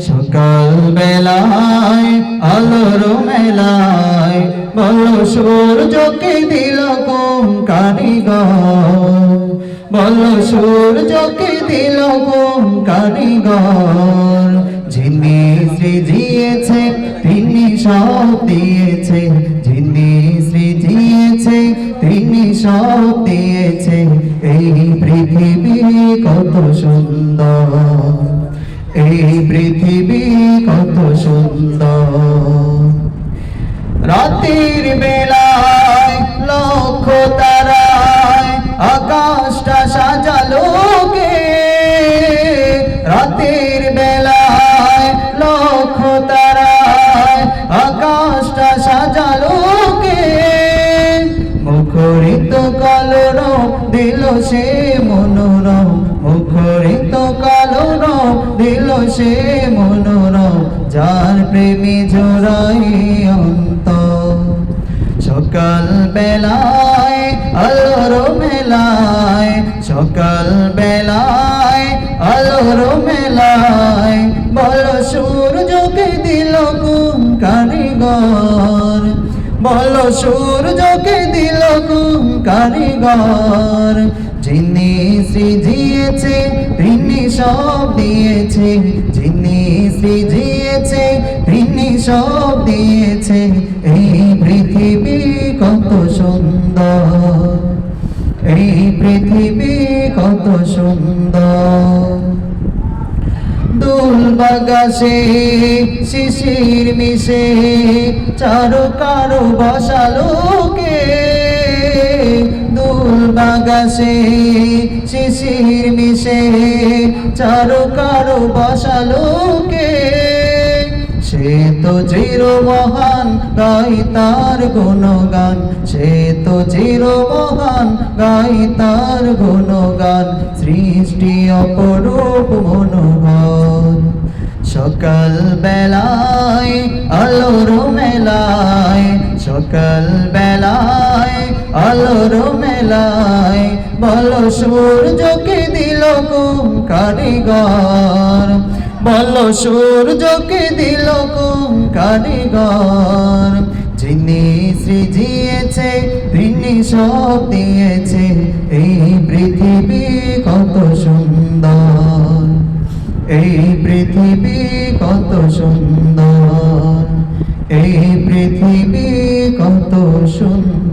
সকাল বেলায় আলোর মেলায় বলো সূর্যকে দিল কোন কারিগর? বলো সূর্যকে দিল কোন কারিগর? যিনি সৃজিয়েছে, তিনি সব দিয়েছে। যিনি সৃজিয়েছে, তিনি সব দিয়েছে। এই পৃথিবী কত সুন্দর। এই পৃথিবী কত সুন্দর। রাতের বেলায় লক্ষ তারায় আকাশটা সাজালো কে? রাতের বেলায় লক্ষ তারায় আকাশটা সাজালো কে? মুখরিত কালোর দিল সে মনোরম, মুখরিত কালোর দিল সে মনোরম, যার প্রেমী জোড়াই অন্ত সকাল বেলায় আলোর মেলায় সকাল বেলায় আলোর মেলায়, বল সূর্যকে দিল কোন কারিগর বল সূর্যকে দিল কোন কারিগর যিনি সৃজিয়েছে তিনি সব দিয়েছে, যিনি সৃজিয়েছে, তিনি সব দিয়েছে। এই পৃথিবী কত সুন্দর, এই পৃথিবী কত সুন্দর। দুল বাগাসে শিশির মিশে চারো কারও বসালো কে? দুল বাগাসে, শিশির মিশে, চারো কারও বসালো কে সে তো চির মহান গাই তার গুণগান। সে তো চির মহান গাই তার গুণগান। সৃষ্টি অপরূপ মনোহর। সকাল বেলায় আলোর মেলায় সকাল বেলায় বেলায় বলো সূর্যকে দিল কুম কারিগর? বলো সূর্যকে দিল কুম কারিগর? যিনি সৃজিয়েছে, তিনি সব দিয়েছে, এই পৃথিবী কত সুন্দর। এই পৃথিবী কত সুন্দর। এই পৃথিবী কত সুন্দর।